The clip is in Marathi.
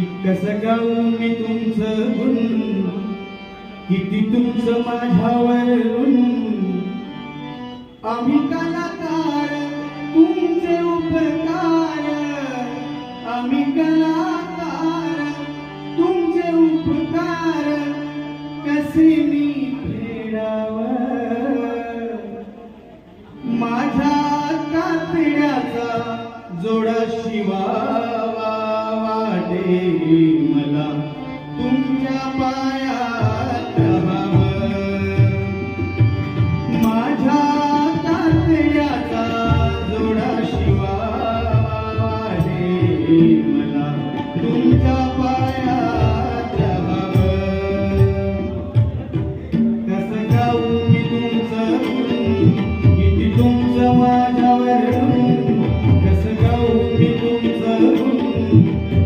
कसं गाऊ मी तुमचं गुण. किती तुमचं माझ्यावर आम्ही कलाकार तुमचे उपकार. आम्ही कलाकार तुमचे उपकार. कसे मी फेडाव? माझ्या कातड्याचा जोडा शिवावा. देवी मला तुमच्या पायात राहावं. माझ्या तातड्याचा जोडा शिवा मला